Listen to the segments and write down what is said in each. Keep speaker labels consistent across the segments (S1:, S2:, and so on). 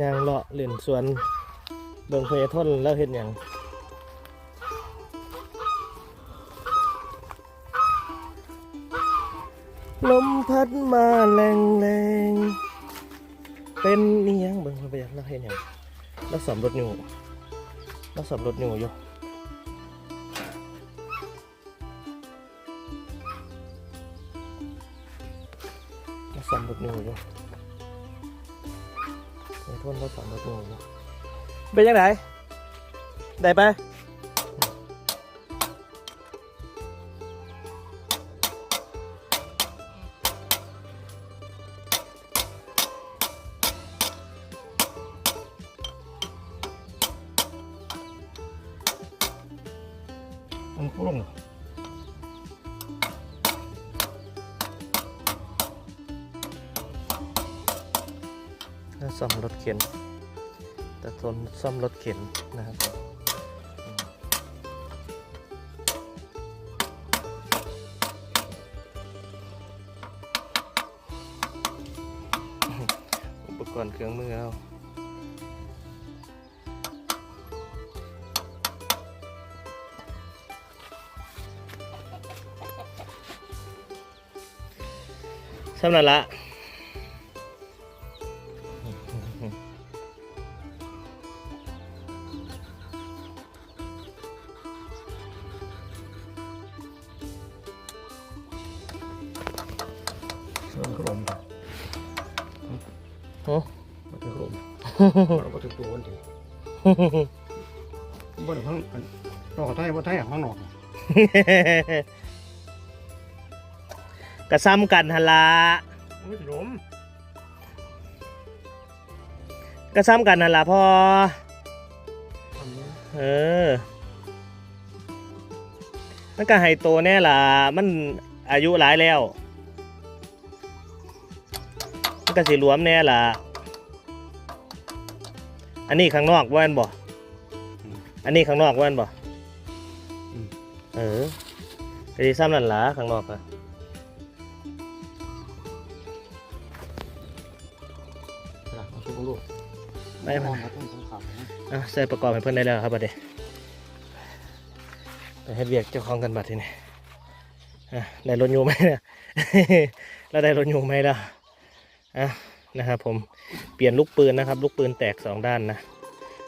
S1: ยางเลาะเล่นสวนเบิ่งเพยทนแล้วเห็นอย่างลมพัดมาแรงแรงเป็นนี่ยังเบิ่งเพยแล้วเห็นอย่างแล้วสอมรถอยู่แล้วสอมรถอยู่อยู่สอมรถหนูอยู่ ไอ้พ่นมาสอมรถหนูอยู่เป็นยังไงได้ไปมันพุ่ง ซ่อมรถเข็น แต่ทนซ่อมรถเข็นนะครับอุปกรณ์เครื่องมือเอาสำนันละ
S2: เราก็ถึงตัววันทีบ่ได้พังอันนอกไทยบ่ไทยข้างนอก
S1: กระซ้ำกันฮะละ
S2: ไม่ขนม
S1: กระซ้ำกันฮะละพ่อเออมันก็ให้โตแน่ล่ะ มันอายุหลายแล้ว มันก็สิรวมแน่ล่ะ อันนี้ข้างนอกว่าอันบ่ อันนี้ข้างนอกว่าอันบ่ เออก็ดีซ้ำนั่นล่ะข้างนอกอะ
S2: เอาช่วยลูก
S1: ไม่
S2: ม
S1: มั
S2: อง
S1: น
S2: มาต้นสงขลา
S1: อะใส่ประกอบให้เพื่อนได้แล้วครับบัดนี้ไปเฮ็ดเวียกเจ้าของกันบัดทีนี้อะได้รถยูไหมเนี่ยเราได้รถยูไหมล่ะอะ นะครับผมเปลี่ยนลูกปืนนะครับ ลูกปืนแตกสองด้านนะ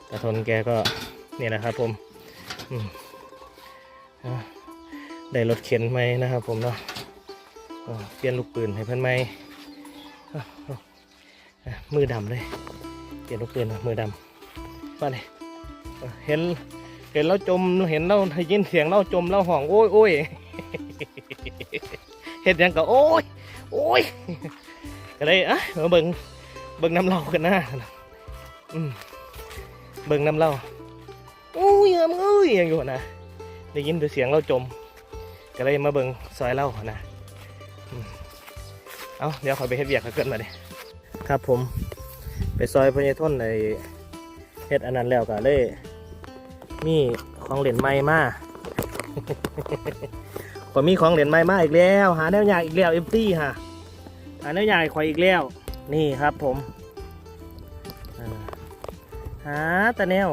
S1: แต่ทนแกก็เนี่ยนะครับผมได้รถเข็นไหมนะครับ ผมเนาะเปลี่ยนลูกปืนให้เพื่อนไหมมือดำเลยเปลี่ยนลูกปืนมือดำมาเลยเออเห็นเห็นเราจมเห็นเราได้ยินเสียงเราจมเราห่องโอ้ยโอ้ยเห็นยังก็โอ้ยโอ้ย ก็เลยอะมาเบิ่งเบิ่งน้ำเรากันนะอืมเบิ่งน้ำเราโอ้ยมึงเอ้ยยังอยู่นะได้ยินแต่เสียงเราจม ก็เลยมาเบิ่งซอยเรานะเอาเดี๋ยวขอไปเฮ็ดเวียกเขาเกินมาดิครับผม ไปซอยพญทนในเฮ็ดอันนั้นแล้วก็เลยมีของเหรียญใหม่มาก็มีของเหรียญใหม่มาอีกแล้ว หาแนวใหญ่อีกแล้วเอฟตี้ฮะ หาแนวใหญ่คอยอีกแล้ว นี่ครับผมหาตะแนว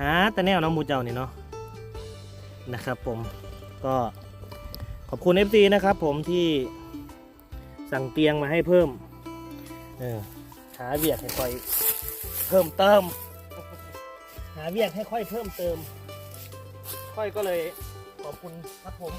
S1: หาตะแนวน้องมูเจ้านี่เนาะนะครับผมก็ขอบคุณ FC นะครับผมที่สั่งเตียงมาให้เพิ่มเออหาเวียดให้ค่อยเพิ่มเติม หาเวียดให้ค่อยเพิ่มเติม ค่อยก็เลยขอบคุณครับผม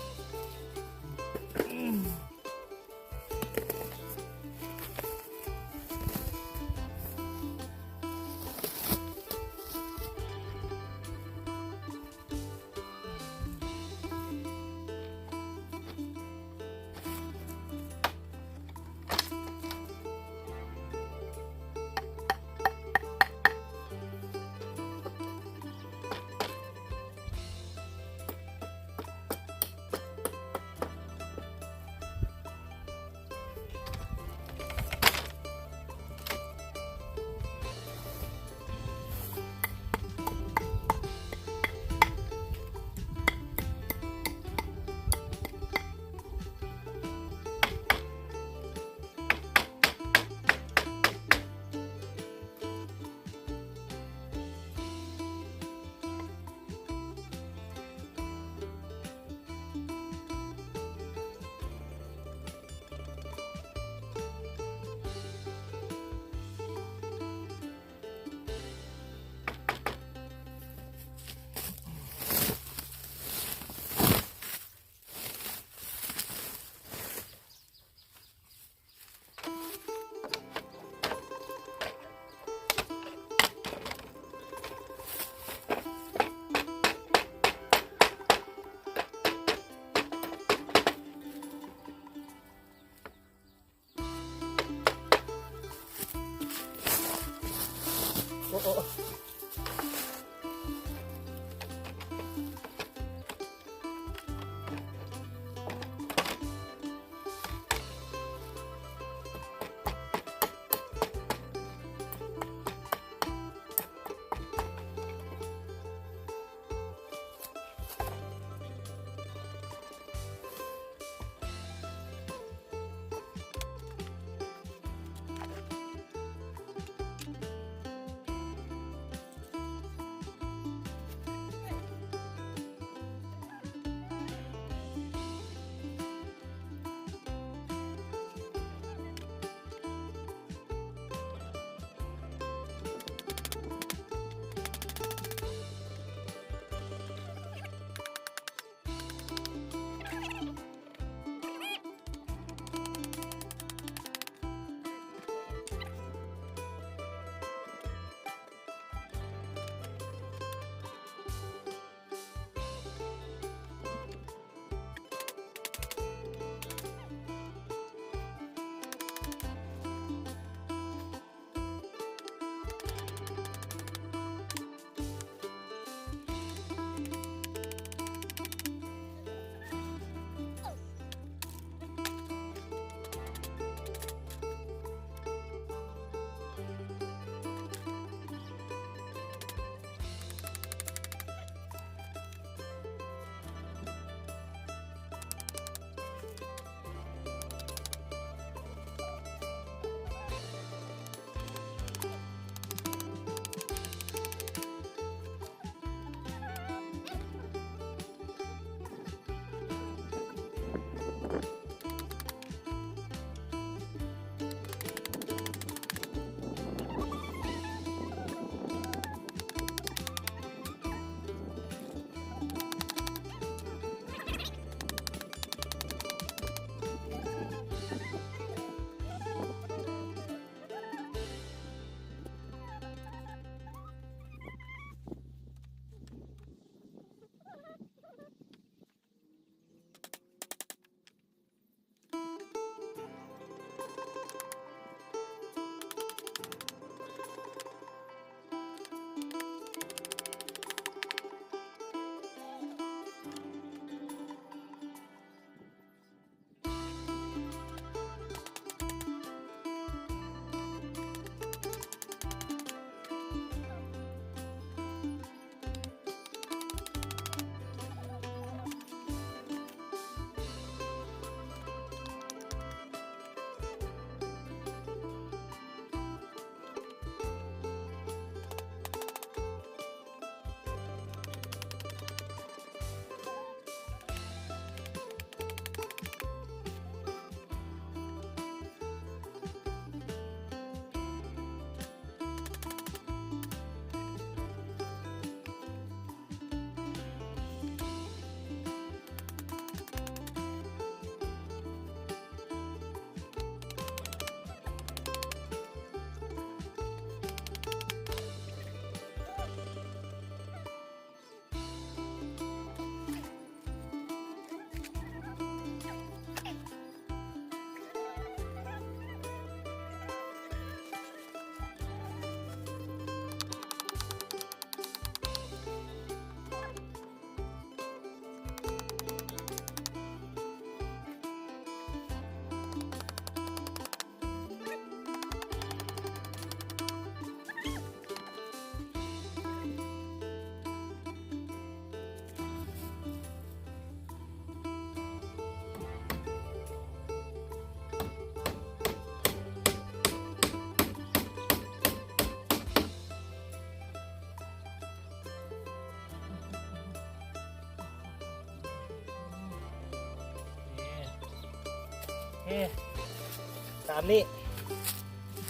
S1: ามนี้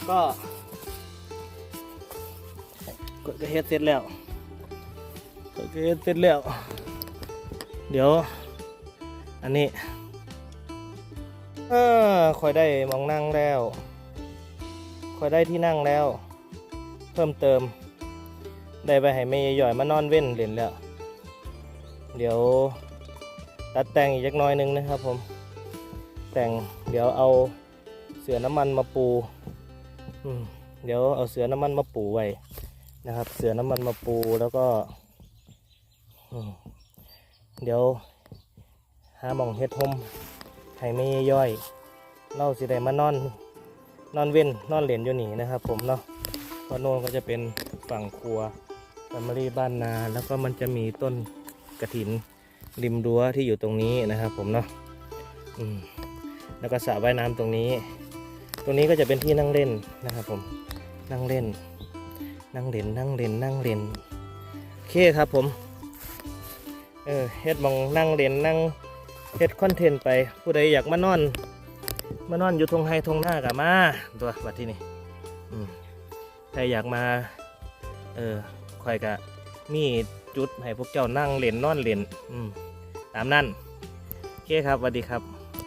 S1: ก็กดกระเฮ็ดเสร็จแล้วกดกระเฮ็ดเสร็จแล้ว เดี๋ยว อันนี้เออคอยได้มองนั่งแล้วคอยได้ที่นั่งแล้ว เพิ่มเติม ได้ไปให้แม่ย่อยมานอนเว้นเล่นแล้ว เดี๋ยวตัดแต่งอีกจักน้อยหนึงนะครับผม แต่งเดี๋ยวเอา เสือน้ำมันมาปูอืเดี๋ยวเอาเสือน้ำมันมาปูไว้นะครับ เสือน้ำมันมาปูแล้วก็อเดี๋ยวหาหมองเฮ็ดหมให้ไม่ย่อยเล่าสิได้มานอน นอนเว้นนอนเหรียญอยู่นี่นะครับ ผมเนาะเพราะโน่นก็จะเป็นฝั่งครัวแฟมิลี่บ้านนา แล้วก็มันจะมีต้นกระถินริมรั้วที่อยู่ตรงนี้นะครับ ผมเนาะแล้วก็สระว่ายน้ำตรงนี้ ตรงนี้ก็จะเป็นที่นั่งเล่นนะครับผมนั่งเล่น นั่งเล่นนั่งเล่นนั่งเล่นโอเคครับผมเออเฮ็ดมองนั่งเล่นนั่งเฮ็ดคอนเทนต์ไปผู้ใดอยากมานอนมานอนอยู่ทงไฮทงหน้ากับมาตัวบัดที่นี่ใครอยากมา เออคอยกะมีจุดให้พวกเจ้านั่งเล่นนอนเล่นอืมตามนั้นโอเคครับสวัสดีครับ